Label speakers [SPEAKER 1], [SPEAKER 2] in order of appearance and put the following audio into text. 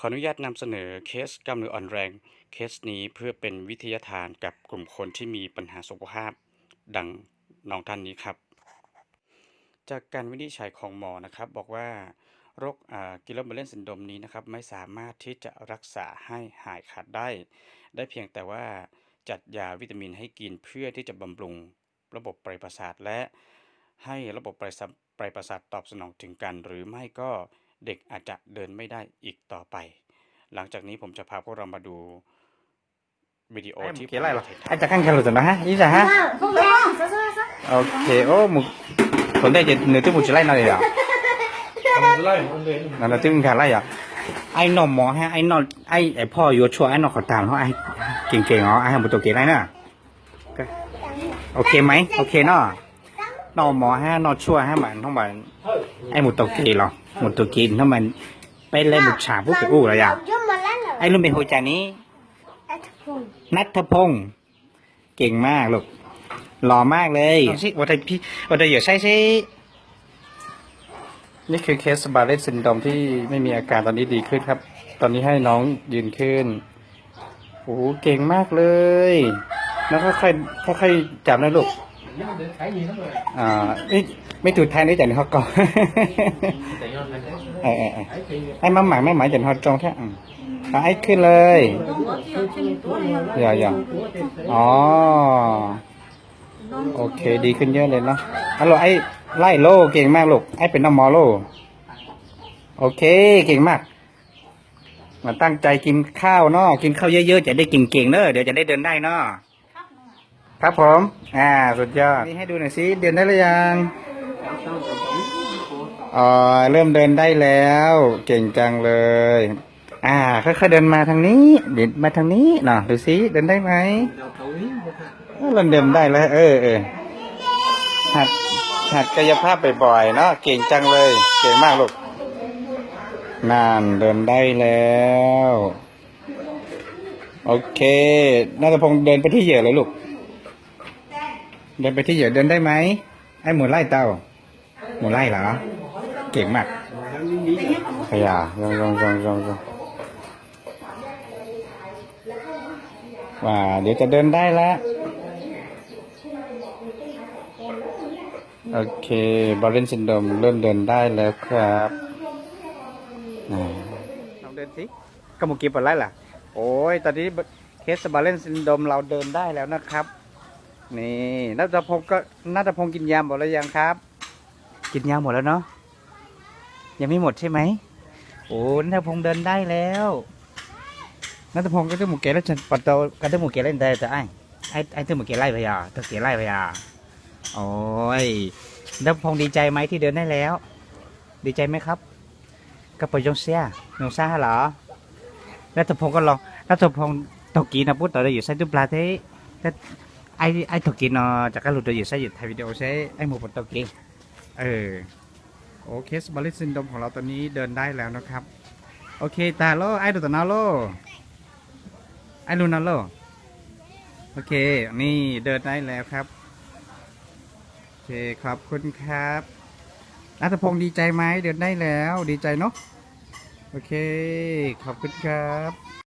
[SPEAKER 1] ขออนุญาตนำเสนอเคสกล้ามเนื้ออ่อนแรง เคสนี้เพื่อเป็นวิทยาทานกับกลุ่มคนที่มีปัญหาสุขภาพ ดังน้องท่านนี้ครับ จากการวินิจฉัยของหมอนะครับบอกว่าโรคกิโลเบเลนซินโดมนี้นะครับไม่สามารถที่จะรักษาให้หายขาดได้ ได้เพียงแต่ว่าจัดยาวิตามินให้กินเพื่อที่จะบำรุงระบบปประสาทและให้ระบบปลายประสาทประสาทตอบสนองถึงกัน หรือไม่ก็ เด็กอาจจะเดินไม่ได้อีกต่อไป หลังจากนี้ผมจะพาพวกเรามาดูวิดีโอที่
[SPEAKER 2] Oke lah,
[SPEAKER 1] ผม
[SPEAKER 2] lah.
[SPEAKER 1] ถ่ายท
[SPEAKER 2] Ai cakap kalau tu ha? Ini dah ha?
[SPEAKER 3] Không không, sao sao sao?
[SPEAKER 2] Okey. Oh, mu. Còn đây thì nửa tiếng một chỉ lại nào vậy? Nào là tiếng cả lại à? Ai nọ mò ha? Ai nọ ai ai พ่ออยู่ชั่วไอ้นอขอตามเขาไอ้เก่งๆอ๋อไอ้หมดตัวเก่งได้น่ะโอเคไหมโอเคเนาะ นอหมอฮะนอชั่วฮะมันทั้งมันไอ้หมดตัวเก่งหรอหมดตัวเก่งถ้ามันไปเล่นหมดฉากพวกไปอู้อะไรอะ
[SPEAKER 3] chứ mà lát là
[SPEAKER 2] ไอ้รุ่นเป็นหัวใจนี้
[SPEAKER 3] ai thật cùng
[SPEAKER 2] นัทพงศ์เก่งมากลูกหล่อมากเลยสิวันใดพี่วันใดอย่าใช่สินี่คือเคสบาเลตซินโดรมที่ไม่มีอาการตอนนี้ดีขึ้นครับ ตอนนี้ให้น้องยืนขึ้นโอ้โหเก่งมากเลย แล้วค่อยๆค่อยๆจับนะลูก อ่าไม่ไม่ถูกแทนได้แต่ในฮอกก่อนเออเออเออไอ้มาหมายไม่หมายแต่ฮอตจงแค่อืมเอาไอ้ขึ้นเลยอย่าอย่าอ๋อโอเคดีขึ้นเยอะเลยเนาะฮัลโหลไอ้ไล่โลเก่งมากลูกไอ้เป็นน้องมอโลโอเคเก่งมากมาตั้งใจกินข้าวเนาะกินข้าวเยอะๆจะได้เก่งๆเนอะเดี๋ยวจะได้เดินได้เนาะ ครับผม อ่า สุดยอด นี่ให้ดูหน่อยสิ เดินได้หรือยัง อ๋อ เริ่มเดินได้แล้ว เก่งจังเลย อ่า ค่อยๆเดินมาทางนี้ เดินมาทางนี้เนาะดูสิ เดินได้ไหมเออเริ่มเดินได้แล้ว เออเออหัดหัดกายภาพบ่อยๆเนาะ เก่งจังเลย เก่งมากลูกนานเดินได้แล้ว โอเคนาตพงศ์เดินไปที่เหยื่อเลยลูก เดินไปที่เหยื่อเดินได้ไหมไอ้หมูไล่เต้าหมูไล่เหรอ เก่งมากขยะยองยองยองยองยองว่าเดี๋ยวจะเดินได้แล้วโอเคบอลเลนซินโดมเริ่มเดินได้แล้วครับอ่าลองเดินสิก็มุกี้ปวดไล่ล่ะ โอ้ย ตอนนี้เคสบอลเลนซินโดมเราเดินได้แล้วนะครับ นี่นัทพงศ์ก็นัทพงศ์กินยาหมดแล้วยังครับ กินยาหมดแล้วเนาะยังไม่หมดใช่ไหมโอ้นัทพงศ์เดินได้แล้วนัทพงศ์ก็ต้องหมูเกะแล้วฉันปัดโตก็ต้องหมูเกล็ดเล่นได้แต่ไอ้ไอ้ไอ้ต้องหมูเกล็ดไล่ไปอะต้องเกล็ดไล่ไปอะโอ้ยนัทพงศ์ดีใจไหมที่เดินได้แล้ว ดีใจไหมครับกระป๋ายงเสียยงซ่าเหรอนัทพงศ์ก็ลองนัทพงศ์ตกกีนะพูดต่อได้อยู่ใส่ตุ้ปลาเท่แต่ ไอ้ไอ้ตกกีเนาะจากการหลุดตัวอยู่ใส่อยู่ถ่ายวิดีโอใช้ไอหมูปดตกกีเออโอเคสบาริซินโดมของเราตอนนี้เดินได้แล้วนะครับ โอเคตาโลไอดูตานาโลไอลูนาโลโอเค นี่เดินได้แล้วครับ โอเคขอบคุณครับนัทพงศ์ดีใจไหมเดินได้แล้ว ดีใจเนาะโอเค ขอบคุณครับ